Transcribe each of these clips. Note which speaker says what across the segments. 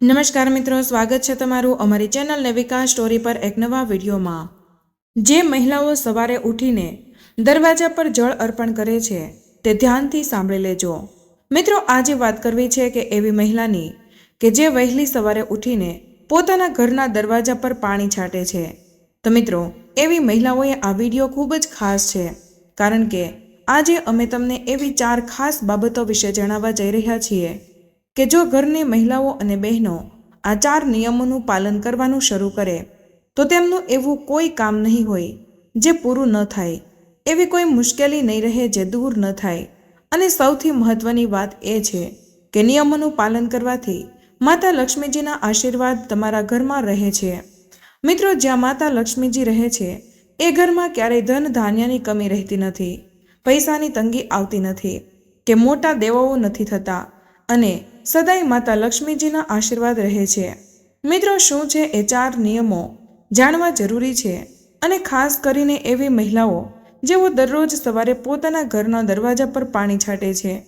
Speaker 1: નમસ્કાર મિત્રો, સ્વાગત છે તમારું અમારી ચેનલ નવિકા સ્ટોરી પર એક નવા વિડીયોમાં. જે મહિલાઓ સવારે ઉઠીને દરવાજા પર જળ અર્પણ કરે છે, તે ધ્યાનથી સાંભળી લેજો. મિત્રો, આજે વાત કરવી છે કે એવી મહિલાની કે જે વહેલી સવારે ઉઠીને પોતાના ઘરના દરવાજા પર પાણી છાંટે છે. તો મિત્રો, એવી મહિલાઓએ આ વીડિયો ખૂબ જ ખાસ છે, કારણ કે આજે અમે તમને એવી ચાર ખાસ બાબતો વિશે જણાવવા જઈ રહ્યા છીએ. કે જો ઘરની મહિલાઓ અને બહેનો આ ચાર નિયમોનું પાલન કરવાનું શરૂ કરે, તો તેમનું એવું કોઈ કામ નહીં હોય જે પૂરું ન થાય. એવી કોઈ મુશ્કેલી નહીં રહે જે દૂર ન થાય. અને સૌથી મહત્વની વાત એ છે કે નિયમોનું પાલન કરવાથી માતા લક્ષ્મીજીના આશીર્વાદ તમારા ઘરમાં રહે છે. મિત્રો, જ્યાં માતા લક્ષ્મીજી રહે છે, એ ઘરમાં ક્યારેય ધન ધાન્યની કમી રહેતી નથી, પૈસાની તંગી આવતી નથી, કે મોટા દેવાઓ નથી થતા અને સદાય માતા લક્ષ્મીજીના આશીર્વાદ રહે છે. મિત્રો, શું છે એ ચાર નિયમો? જાણવા જરૂરી છે. અને ખાસ કરીને એવી મહિલાઓ જેઓ દરરોજ સવારે પોતાના ઘરના દરવાજા પર પાણી છાંટે છે.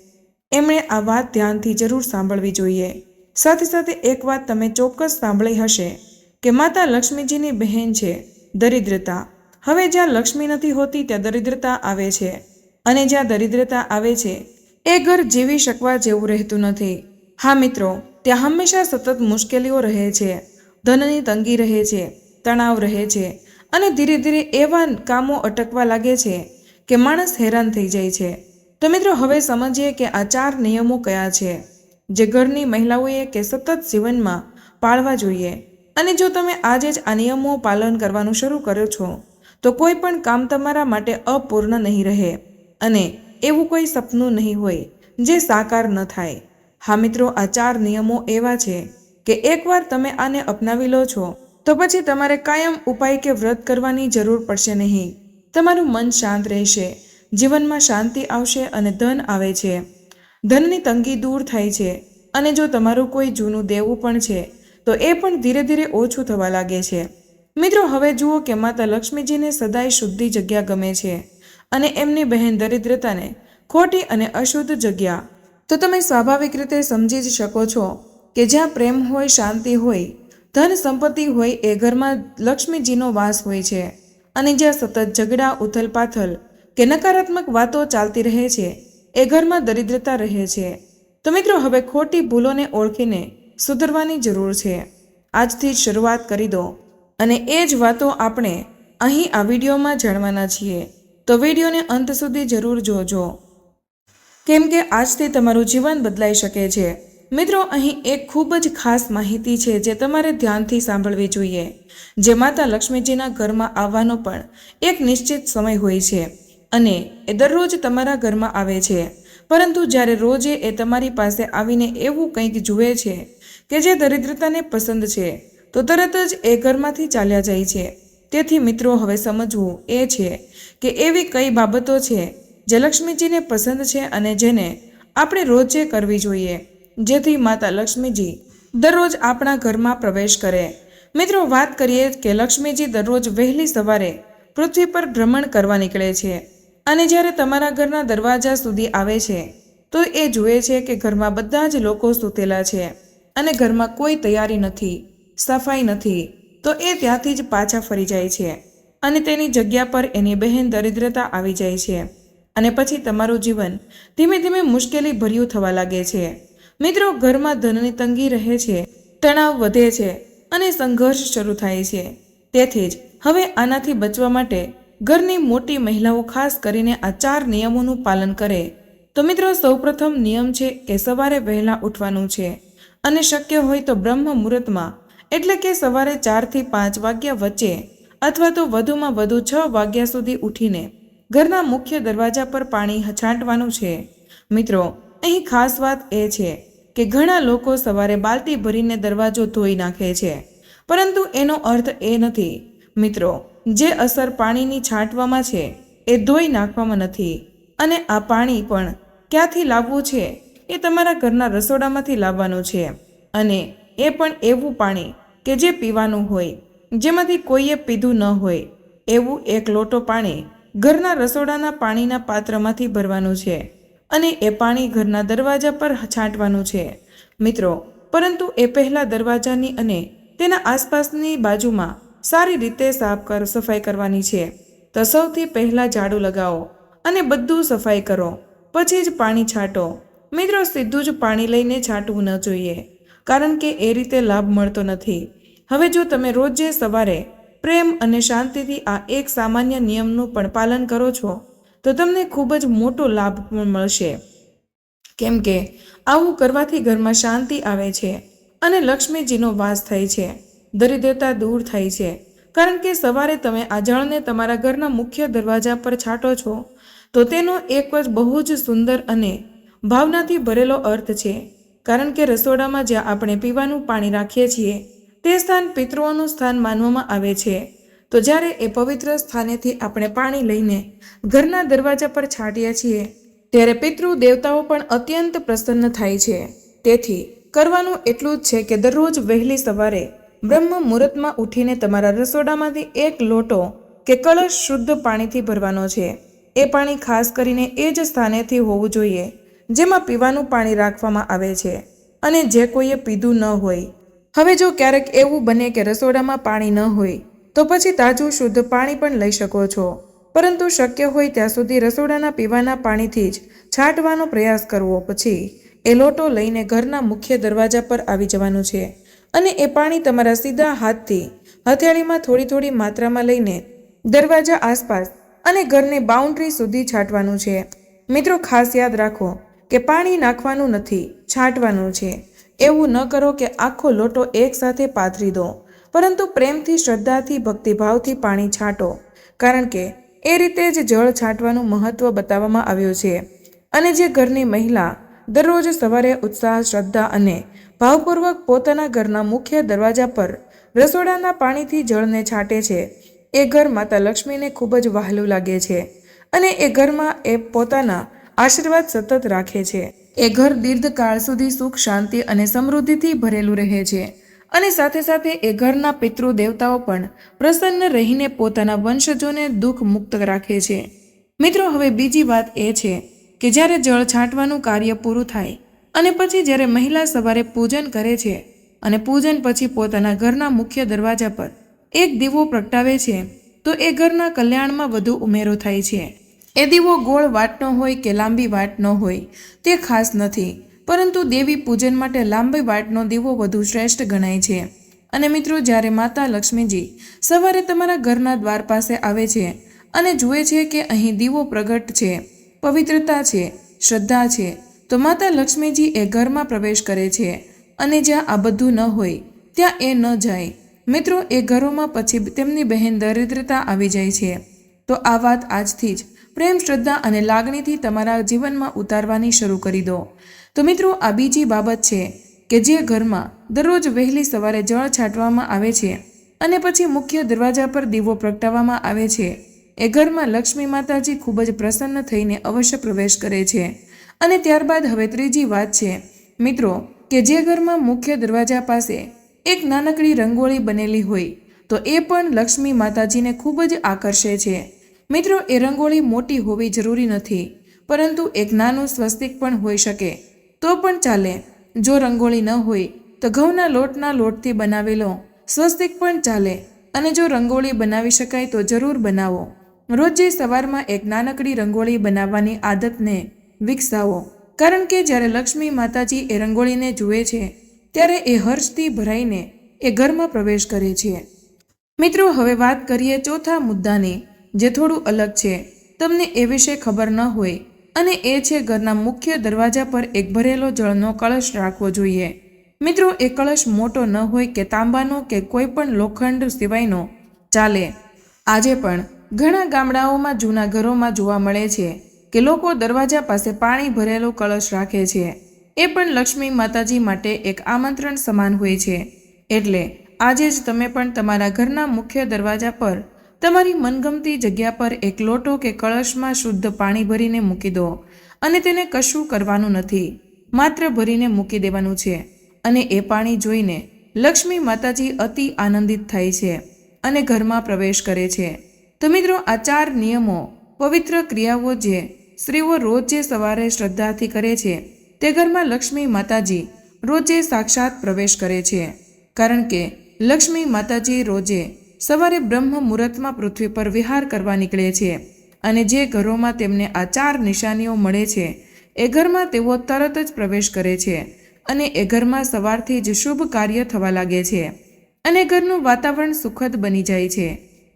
Speaker 1: એમણે આ વાત ધ્યાનથી જરૂર સાંભળવી જોઈએ. સાથે સાથે એક વાત તમે ચોક્કસ સાંભળી હશે કે માતા લક્ષ્મીજીની બહેન છે દરિદ્રતા. હવે જ્યાં લક્ષ્મી નથી હોતી ત્યાં દરિદ્રતા આવે છે. અને જ્યાં દરિદ્રતા આવે છે, એ ઘર જીવી શકવા જેવું રહેતું નથી. હા મિત્રો, ત્યાં હંમેશા સતત મુશ્કેલીઓ રહે છે. ધનની તંગી રહે છે, તણાવ રહે છે અને ધીરે ધીરે એવા કામો અટકવા લાગે છે કે માણસ હેરાન થઈ જાય છે. તો મિત્રો, હવે સમજીએ કે આ ચાર નિયમો કયા છે, જે ઘરની મહિલાઓએ કે સતત જીવનમાં પાળવા જોઈએ. અને જો તમે આજે જ આ નિયમો પાલન કરવાનું શરૂ કરો છો, તો કોઈ પણ કામ તમારા માટે અપૂર્ણ નહીં રહે અને એવું કોઈ સપનું નહીં હોય, જે સાકાર ન થાય. હા મિત્રો આ ચાર નિયમો એવા છે કે એકવાર તમે આને અપનાવી લો છો, તો પછી તમારે કાયમ ઉપાય કે વ્રત કરવાની જરૂર પડશે નહીં. તમારું મન શાંત રહેશે, જીવનમાં શાંતિ આવશે અને ધન આવે છે. ધનની તંગી દૂર થાય છે અને જો તમારું કોઈ જૂનું દેવું પણ છે, તો એ પણ ધીરે ધીરે ઓછું થવા લાગે છે. મિત્રો, હવે જુઓ કે માતા લક્ષ્મીજીને સદાય શુદ્ધિ જગ્યા ગમે છે અને એમની બહેન દરિદ્રતાને ખોટી અને અશુદ્ધ જગ્યા તો તમે સ્વાભાવિક રીતે સમજી જ શકો છો કે જ્યાં પ્રેમ હોય, શાંતિ હોય, ધન સંપત્તિ હોય, એ ઘરમાં લક્ષ્મીજીનો વાસ હોય છે. અને જ્યાં સતત ઝઘડા, ઉથલપાથલ કે નકારાત્મક વાતો ચાલતી રહે છે, એ ઘરમાં દરિદ્રતા રહે છે. તો મિત્રો, હવે ખોટી ભૂલોને ઓળખીને સુધરવાની જરૂર છે. આજથી જ શરૂઆત કરી દો. અને એ જ વાતો આપણે અહીં આ વિડીયોમાં જાણવાના છીએ. તો વિડીયોને અંત સુધી જરૂર જોજો. કેમ કે આજથી તમારું જીવન બદલાઈ શકે છે. મિત્રો, અહીં એક ખૂબ જ ખાસ માહિતી છે જે તમારે ધ્યાનથી સાંભળવી જોઈએ. જે માતા લક્ષ્મીજીના ઘરમાં આવવાનો પણ એક નિશ્ચિત સમય હોય છે અને એ દરરોજ તમારા ઘરમાં આવે છે. પરંતુ જ્યારે રોજે એ તમારી પાસે આવીને એવું કંઈક જુએ છે કે જે દરિદ્રતાને પસંદ છે, તો તરત જ એ ઘરમાંથી ચાલ્યા જાય છે. તેથી મિત્રો, હવે સમજવું એ છે કે એવી કઈ બાબતો છે જે લક્ષ્મીજીને પસંદ છે અને જેને આપણે રોજે કરવી જોઈએ, જેથી માતા લક્ષ્મીજી દરરોજ આપણા ઘરમાં પ્રવેશ કરે. મિત્રો, વાત કરીએ કે લક્ષ્મીજી દરરોજ વહેલી સવારે પૃથ્વી પર ભ્રમણ કરવા નીકળે છે અને જ્યારે તમારા ઘરના દરવાજા સુધી આવે છે, તો એ જુએ છે કે ઘરમાં બધા જ લોકો સૂતેલા છે અને ઘરમાં કોઈ તૈયારી નથી, સફાઈ નથી, તો એ ત્યાંથી જ પાછા ફરી જાય છે અને તેની જગ્યા પર એની બહેન દરિદ્રતા આવી જાય છે. અને પછી તમારું જીવન ધીમે ધીમે મુશ્કેલી ભર્યું થવા લાગે છે. મિત્રો, ઘરમાં ધનની તંગી રહે છે, તણાવ વધે છે અને સંઘર્ષ શરૂ થાય છે. તેથી જ હવે આનાથી બચવા માટે ઘરની મોટી મહિલાઓ ખાસ કરીને આ ચાર નિયમોનું પાલન કરે. તો મિત્રો, સૌપ્રથમ નિયમ છે કે સવારે વહેલા ઉઠવાનું છે. અને શક્ય હોય તો બ્રહ્મ મુહૂર્તમાં, એટલે કે સવારે ચારથી પાંચ વાગ્યા વચ્ચે, અથવા તો વધુમાં વધુ છ વાગ્યા સુધી ઉઠીને ઘરના મુખ્ય દરવાજા પર પાણી છાંટવાનું છે. મિત્રો, અહીં ખાસ વાત એ છે કે ઘણા લોકો સવારે બાલટી ભરીને દરવાજો ધોઈ નાખે છે. પરંતુ એનો અર્થ એ નથી. મિત્રો, જે અસર પાણીની છાંટવામાં છે, એ ધોઈ નાખવામાં નથી. અને આ પાણી પણ ક્યાંથી લાવવું છે, એ તમારા ઘરના રસોડામાંથી લાવવાનું છે. અને એ પણ એવું પાણી કે જે પીવાનું હોય, જેમાંથી કોઈએ પીધું ન હોય, એવું એક લોટો પાણી ઘરના રસોડાના પાણીના પાત્રમાંથી ભરવાનું છે અને એ પાણી ઘરના દરવાજા પર છાંટવાનું છે. મિત્રો, પરંતુ એ પહેલાં દરવાજાની અને તેના આસપાસની બાજુમાં સારી રીતે સાફ કર, સફાઈ કરવાની છે. તો સૌથી પહેલાં ઝાડુ લગાવો અને બધું સફાઈ કરો. પછી જ પાણી છાંટો. મિત્રો, સીધું જ પાણી લઈને છાંટવું ન જોઈએ. કારણ કે એ રીતે લાભ મળતો નથી. હવે જો તમે રોજે સવારે પ્રેમ અને શાંતિથી આ એક સામાન્ય નિયમનું પણ પાલન કરો છો, તો તમને ખૂબ જ મોટો લાભ પણ મળશે. કેમ કે, આવું કરવાથી ઘરમાં શાંતિ આવે છે અને લક્ષ્મીજીનો વાસ થાય છે, દરિદ્રતા દૂર થાય છે. કારણ કે સવારે તમે આ જળને તમારા ઘરના મુખ્ય દરવાજા પર છાંટો છો, તો તેનો એક જ બહુ જ સુંદર અને ભાવનાથી ભરેલો અર્થ છે. કારણ કે રસોડામાં જ્યાં આપણે પીવાનું પાણી રાખીએ છીએ તે સ્થાન પિતૃઓનું સ્થાન માનવામાં આવે છે. તો જ્યારે એ પવિત્ર સ્થાનેથી આપણે પાણી લઈને ઘરના દરવાજા પર છાંટીએ છીએ, ત્યારે પિતૃ દેવતાઓ પણ અત્યંત પ્રસન્ન થાય છે. તેથી કરવાનું એટલું જ છે કે દરરોજ વહેલી સવારે બ્રહ્મ મુહૂર્તમાં ઉઠીને તમારા રસોડામાંથી એક લોટો કે કળશ શુદ્ધ પાણીથી ભરવાનો છે. એ પાણી ખાસ કરીને એ જ સ્થાનેથી હોવું જોઈએ, જેમાં પીવાનું પાણી રાખવામાં આવે છે. અને જે કોઈએ પીધું ન હોય હવે જો ક્યારેક એવું બને કે રસોડામાં પાણી ન હોય, તો પછી તાજું શુદ્ધ પાણી પણ લઈ શકો છો. પરંતુ શક્ય હોય ત્યાં સુધી રસોડાના પીવાના પાણીથી જ છાંટવાનો પ્રયાસ કરવો પછી એ લોટો લઈને ઘરના મુખ્ય દરવાજા પર આવી જવાનું છે. અને એ પાણી તમારા સીધા હાથથી હથેળીમાં થોડી થોડી માત્રામાં લઈને દરવાજા આસપાસ અને ઘરની બાઉન્ડ્રી સુધી છાંટવાનું છે. મિત્રો, ખાસ યાદ રાખો કે પાણી નાખવાનું નથી, છાંટવાનું છે. એવું ન કરો કે આખો લોટો એકસાથે પાથરી દો, પરંતુ પ્રેમથી, શ્રદ્ધાથી, ભક્તિભાવથી પાણી છાંટો, કારણ કે એ રીતે જ જળ છાંટવાનું મહત્વ બતાવવામાં આવ્યું છે. અને જે ઘરની મહિલા દરરોજ સવારે ઉત્સાહ, શ્રદ્ધા અને ભાવપૂર્વક પોતાના ઘરના મુખ્ય દરવાજા પર રસોડાના પાણીથી જળને છાંટે છે, એ ઘર માતા લક્ષ્મીને ખૂબ જ વહાલું લાગે છે અને એ ઘરમાં એ પોતાના આશીર્વાદ સતત રાખે છે. એ ઘર દીર્ઘકાળ સુધી સુખ, શાંતિ અને સમૃદ્ધિથી ભરેલું રહે છે. અને સાથે સાથે એ ઘરના પિતૃ દેવતાઓ પણ પ્રસન્ન રહીને પોતાના વંશજોને દુઃખ મુક્ત રાખે છે. મિત્રો, હવે બીજી વાત એ છે કે જ્યારે જળ છાંટવાનું કાર્ય પૂરું થાય અને પછી જ્યારે મહિલા સવારે પૂજન કરે છે અને પૂજન પછી પોતાના ઘરના મુખ્ય દરવાજા પર એક દીવો પ્રગટાવે છે, તો એ ઘરના કલ્યાણમાં વધુ ઉમેરો થાય છે. એ દીવો ગોળ વાટનો હોય કે લાંબી વાટનો હોય, તે ખાસ નથી, પરંતુ દેવી પૂજન માટે લાંબી વાટનો દીવો વધુ શ્રેષ્ઠ ગણાય છે. અને મિત્રો, જ્યારે માતા લક્ષ્મીજી સવારે તમારા ઘરના દ્વાર પાસે આવે છે અને જુએ છે કે અહીં દીવો પ્રગટ છે, પવિત્રતા છે, શ્રદ્ધા છે, તો માતા લક્ષ્મીજી એ ઘરમાં પ્રવેશ કરે છે અને જ્યાં આ બધું ન હોય, ત્યાં એ ન જાય. મિત્રો, એ ઘરોમાં પછી તેમની બહેન દરિદ્રતા આવી જાય છે. તો આ વાત આજથી જ પ્રેમ, શ્રદ્ધા અને લાગણીથી તમારા જીવનમાં ઉતારવાની શરૂ કરી દો. તો મિત્રો, આ બીજી બાબત છે કે જે ઘરમાં દરરોજ વહેલી સવારે જળ છાંટવામાં આવે છે અને પછી મુખ્ય દરવાજા પર દીવો પ્રગટાવવામાં આવે છે. એ ઘરમાં લક્ષ્મી માતાજી ખૂબ જ પ્રસન્ન થઈને અવશ્ય પ્રવેશ કરે છે. અને ત્યારબાદ હવે ત્રીજી વાત છે, મિત્રો, કે જે ઘરમાં મુખ્ય દરવાજા પાસે એક નાનકડી રંગોળી બનેલી હોય, તો એ પણ લક્ષ્મી માતાજીને ખૂબ જ આકર્ષે છે. મિત્રો, એ રંગોળી મોટી હોવી જરૂરી નથી, પરંતુ એક નાનું સ્વસ્તિક પણ હોઈ શકે. તો પણ ચાલે. જો રંગોળી ન હોય, તો ઘઉંના લોટના લોટથી બનાવેલો સ્વસ્તિક પણ ચાલે. અને જો રંગોળી બનાવી શકાય તો જરૂર બનાવો. રોજે સવારમાં એક નાનકડી રંગોળી બનાવવાની આદતને વિકસાવો. કારણ કે જ્યારે લક્ષ્મી માતાજી એ રંગોળીને જુએ છે, ત્યારે એ હર્ષથી ભરાઈને એ ઘરમાં પ્રવેશ કરે છે. મિત્રો, હવે વાત કરીએ ચોથા મુદ્દાની. જે થોડું અલગ છે. તમને એ વિશે ખબર ન હોય અને એ છે ઘરના મુખ્ય દરવાજા પર એક ભરેલો જળનો કળશ રાખવો જોઈએ. મિત્રો, એ કળશ મોટો ન હોય કે તાંબાનો કે કોઈ પણ લોખંડ સિવાયનો ચાલે. આજે પણ ઘણા ગામડાઓમાં જૂના ઘરોમાં જોવા મળે છે કે લોકો દરવાજા પાસે પાણી ભરેલો કળશ રાખે છે. એ પણ લક્ષ્મી માતાજી માટે એક આમંત્રણ સમાન હોય છે. એટલે આજે જ તમે પણ તમારા ઘરના મુખ્ય દરવાજા પર તમારી મનગમતી જગ્યા પર એક લોટો કે કળશમાં શુદ્ધ પાણી ભરીને મૂકી દો અને તેને કશું કરવાનું નથી. માત્ર ભરીને મૂકી દેવાનું છે અને એ પાણી જોઈને લક્ષ્મી માતાજી અતિ આનંદિત થાય છે અને ઘરમાં પ્રવેશ કરે છે. તો મિત્રો, આ ચાર નિયમો, પવિત્ર ક્રિયાઓ જે સ્ત્રીઓ રોજે સવારે શ્રદ્ધાથી કરે છે, તે ઘરમાં લક્ષ્મી માતાજી રોજે સાક્ષાત પ્રવેશ કરે છે. કારણ કે લક્ષ્મી માતાજી રોજે સવારે બ્રહ્મ મુહૂર્તમાં પૃથ્વી પર વિહાર કરવા નીકળે છે અને જે ઘરોમાં તેમને આ ચાર નિશાનીઓ મળે છે, એ ઘરમાં તેઓ તરત જ પ્રવેશ કરે છે અને એ ઘરમાં સવારથી જ શુભ કાર્ય થવા લાગે છે અને ઘરનું વાતાવરણ સુખદ બની જાય છે.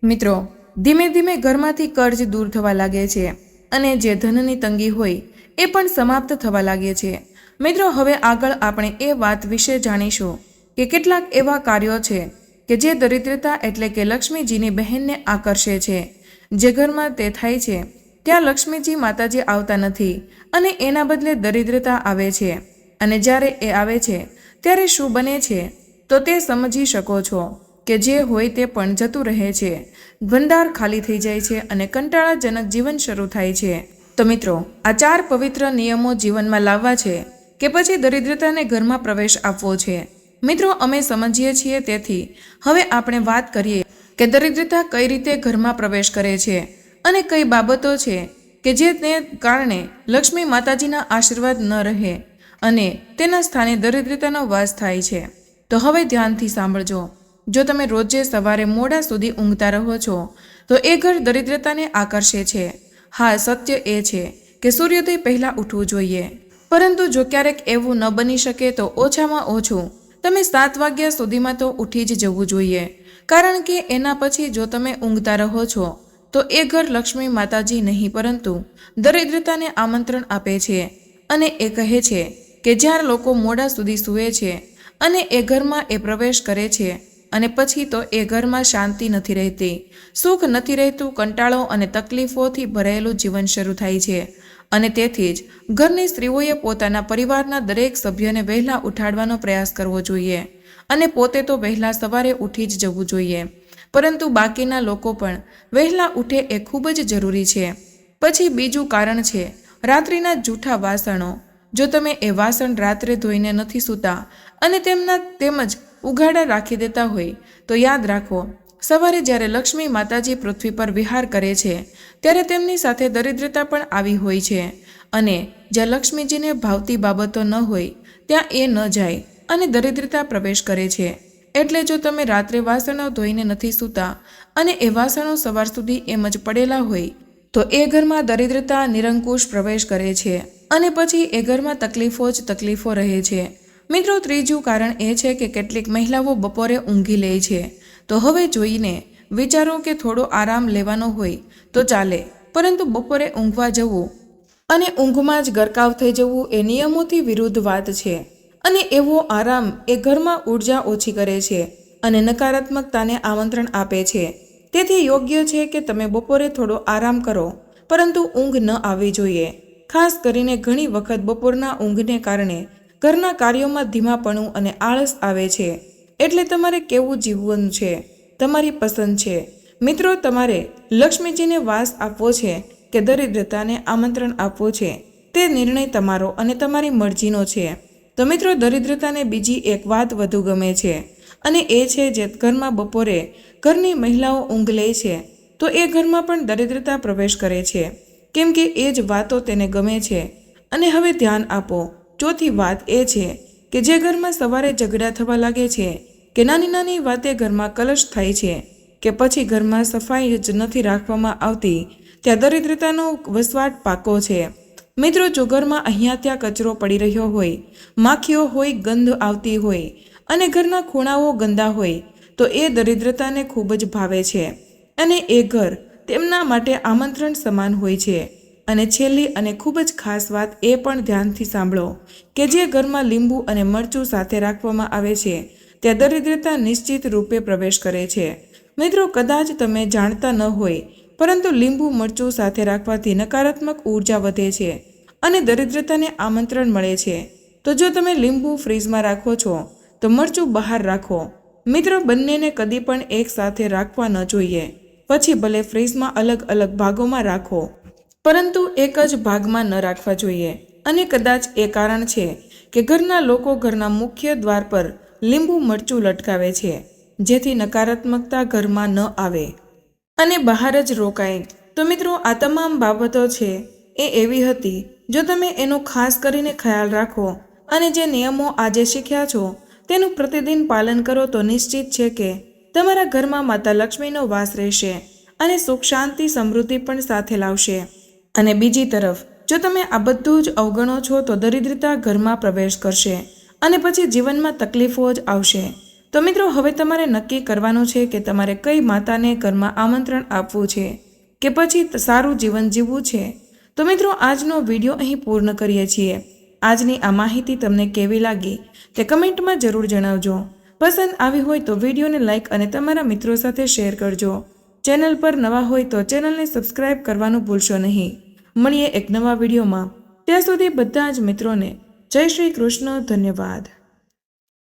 Speaker 1: મિત્રો, ધીમે ધીમે ઘરમાંથી કર્જ દૂર થવા લાગે છે અને જે ધનની તંગી હોય, એ પણ સમાપ્ત થવા લાગે છે. મિત્રો, હવે આગળ આપણે એ વાત વિશે જાણીશું કે કેટલાક એવા કાર્યો છે કે જે દરિદ્રતા એટલે કે લક્ષ્મીજીની બહેનને આકર્ષે છે. જે ઘરમાં તે થાય છે, ત્યાં લક્ષ્મીજી માતાજી આવતા નથી અને એના બદલે દરિદ્રતા આવે છે. અને જ્યારે એ આવે છે, ત્યારે શું બને છે, તો તે સમજી શકો છો કે જે હોય તે પણ જતું રહે છે. ભંડાર ખાલી થઈ જાય છે અને કંટાળાજનક જીવન શરૂ થાય છે. તો મિત્રો, આ ચાર પવિત્ર નિયમો જીવનમાં લાવવા છે કે પછી દરિદ્રતાને ઘરમાં પ્રવેશ આપવો છે. મિત્રો, અમે સમજીએ છીએ તેથી. હવે આપણે વાત કરીએ કે દરિદ્રતા કઈ રીતે ઘરમાં પ્રવેશ કરે છે અને કઈ બાબતો છે કે જે તે કારણે લક્ષ્મી માતાજીના આશીર્વાદ ન રહે અને તેના સ્થાને દરિદ્રતાનો વાસ થાય છે. તો હવે ધ્યાનથી સાંભળજો. જો તમે રોજે સવારે મોડા સુધી ઊંઘતા રહો છો, તો એ ઘર દરિદ્રતાને આકર્ષે છે. હા, સત્ય એ છે કે સૂર્યોદય પહેલાં ઉઠવું જોઈએ. પરંતુ જો ક્યારેક એવું ન બની શકે તો ઓછામાં ઓછું તમે સાત વાગ્યા સુધીમાં તો ઉઠી જ જવું જોઈએ. કારણ કે એના પછી જો તમે ઊંઘતા રહો છો, તો એ ઘર લક્ષ્મી માતાજી નહીં, પરંતુ દરિદ્રતાને આમંત્રણ આપે છે અને એ કહે છે કે જ્યારે લોકો મોડા સુધી સૂવે છે અને એ ઘરમાં એ પ્રવેશ કરે છે અને પછી તો એ ઘરમાં શાંતિ નથી રહેતી. સુખ નથી રહેતું, કંટાળો અને તકલીફોથી ભરાયેલું જીવન શરૂ થાય છે. અને તેથી જ ઘરની સ્ત્રીઓએ પોતાના પરિવારના દરેક સભ્યને વહેલા ઉઠાડવાનો પ્રયાસ કરવો જોઈએ અને પોતે તો વહેલા સવારે ઉઠી જ જવું જોઈએ. પરંતુ બાકીના લોકો પણ વહેલા ઉઠે એ ખૂબ જ જરૂરી છે. પછી બીજું કારણ છે, રાત્રિના જૂઠા વાસણો. જો તમે એ વાસણ રાત્રે ધોઈને નથી સૂતા અને તેમના તેમજ ઉઘાડા રાખી દેતા હોય, તો યાદ રાખો સવારે જ્યારે લક્ષ્મી માતાજી પૃથ્વી પર વિહાર કરે છે, ત્યારે તેમની સાથે દરિદ્રતા પણ આવી હોય છે. અને જ્યાં લક્ષ્મીજીને ભાવતી બાબતો ન હોય, ત્યાં એ ન જાય અને દરિદ્રતા પ્રવેશ કરે છે. એટલે જો તમે રાત્રે વાસણો ધોઈને નથી સૂતા અને એ વાસણો સવાર સુધી એમ જ પડેલા હોય, તો એ ઘરમાં દરિદ્રતા નિરંકુશ પ્રવેશ કરે છે અને પછી એ ઘરમાં તકલીફો જ તકલીફો રહે છે. મિત્રો, ત્રીજું કારણ એ છે કે કેટલીક મહિલાઓ બપોરે ઊંઘી લે છે તો હવે જોઈને વિચારો કે થોડો આરામ લેવાનો હોય તો ચાલે. પરંતુ બપોરે ઊંઘવા જવું અને ઊંઘમાં જ ગરકાવ થઈ જવું એ નિયમોથી વિરુદ્ધ વાત છે. અને એવો આરામ એ ઘરમાં ઊર્જા ઓછી કરે છે અને નકારાત્મકતાને આમંત્રણ આપે છે. તેથી યોગ્ય છે કે તમે બપોરે થોડો આરામ કરો, પરંતુ ઊંઘ ન આવવી જોઈએ. ખાસ કરીને ઘણી વખત બપોરના ઊંઘને કારણે ઘરના કાર્યોમાં ધીમાપણું અને આળસ આવે છે. એટલે તમારે કેવું જીવવાનું છે? તમારી પસંદ છે. મિત્રો, તમારે લક્ષ્મીજીને વાસ આપવો છે કે દરિદ્રતાને આમંત્રણ આપવો છે? તે નિર્ણય તમારો અને તમારી મરજીનો છે. તો મિત્રો, દરિદ્રતાને બીજી એક વાત વધુ ગમે છે અને એ છે જે ઘરમાં બપોરે ઘરની મહિલાઓ ઊંઘ લે છે, તો એ ઘરમાં પણ દરિદ્રતા પ્રવેશ કરે છે. કેમ કે એ જ વાતો તેને ગમે છે. અને હવે ધ્યાન આપો. ચોથી વાત એ છે કે જે ઘરમાં સવારે ઝઘડા થવા લાગે છે, કે નાની નાની વાતે ઘરમાં કલશ થાય છે, કે પછી ઘરમાં સફાઈ જ નથી રાખવામાં આવતી, ત્યાં દરિદ્રતાનો વસવાટ પાકો છે. મિત્રો, જો ઘરમાં અહીંયા ત્યાં કચરો પડી રહ્યો હોય, માખીઓ હોય, ગંધ આવતી હોય, અને ઘરના ખૂણાઓ ગંદા હોય, તો એ દરિદ્રતાને ખૂબ જ ભાવે છે. અને એ ઘર તેમના માટે આમંત્રણ સમાન હોય છે. અને છેલ્લી અને ખૂબ જ ખાસ વાત એ પણ ધ્યાનથી સાંભળો કે જે ઘરમાં લીંબુ અને મરચું સાથે રાખવામાં આવે છે ત્યાં દરિદ્રતા નિશ્ચિત રૂપે પ્રવેશ કરે છે. મિત્રો, કદાચ તમે જાણતા ન હોય, પરંતુ લીંબુ, મરચું સાથે રાખવાથી નકારાત્મક ઊર્જા વધે છે અને દરિદ્રતાને આમંત્રણ મળે છે. તો જો તમે લીંબુ ફ્રીજમાં રાખો છો, તો મરચું બહાર રાખો. મિત્રો, બંનેને કદી પણ એકસાથે રાખવા ન જોઈએ. પછી ભલે ફ્રીજમાં અલગ અલગ ભાગોમાં રાખો પરંતુ એક જ ભાગમાં ન રાખવા જોઈએ. અને કદાચ એ કારણ છે કે ઘરના લોકો ઘરના મુખ્ય દ્વાર પર લીંબુ મરચું લટકાવે છે, જેથી નકારાત્મકતા ઘરમાં ન આવે. અને બહાર જ રોકાય. તો મિત્રો, આ તમામ બાબતો છે એ એવી હતી જો તમે એનો ખાસ કરીને ખ્યાલ રાખો અને જે નિયમો આજે શીખ્યા છો, તેનું પ્રતિદિન પાલન કરો તો નિશ્ચિત છે કે તમારા ઘરમાં માતા લક્ષ્મીનો વાસ રહેશે અને સુખ, શાંતિ, સમૃદ્ધિ પણ સાથે લાવશે. અને બીજી તરફ, જો તમે આ બધું જ અવગણો છો, તો દરિદ્રતા ઘરમાં પ્રવેશ કરશે અને પછી જીવનમાં તકલીફો જ આવશે. તો મિત્રો, હવે તમારે નક્કી કરવાનું છે કે તમારે કઈ માતાને ઘરમાં આમંત્રણ આપવું છે કે પછી સારું જીવન જીવવું છે? તો મિત્રો, આજનો વીડિયો અહીં પૂર્ણ કરીએ છીએ. આજની આ માહિતી તમને કેવી લાગી, તે કમેન્ટમાં જરૂર જણાવજો. પસંદ આવી હોય તો વિડીયોને લાઇક અને તમારા મિત્રો સાથે શેર કરજો. ચેનલ પર નવા હોય તો ચેનલને સબસ્ક્રાઇબ કરવાનું ભૂલશો નહીં. મળીએ એક નવા વિડીયોમાં. ત્યાં સુધી બધા જ મિત્રોને જય શ્રી કૃષ્ણ ધન્યવાદ.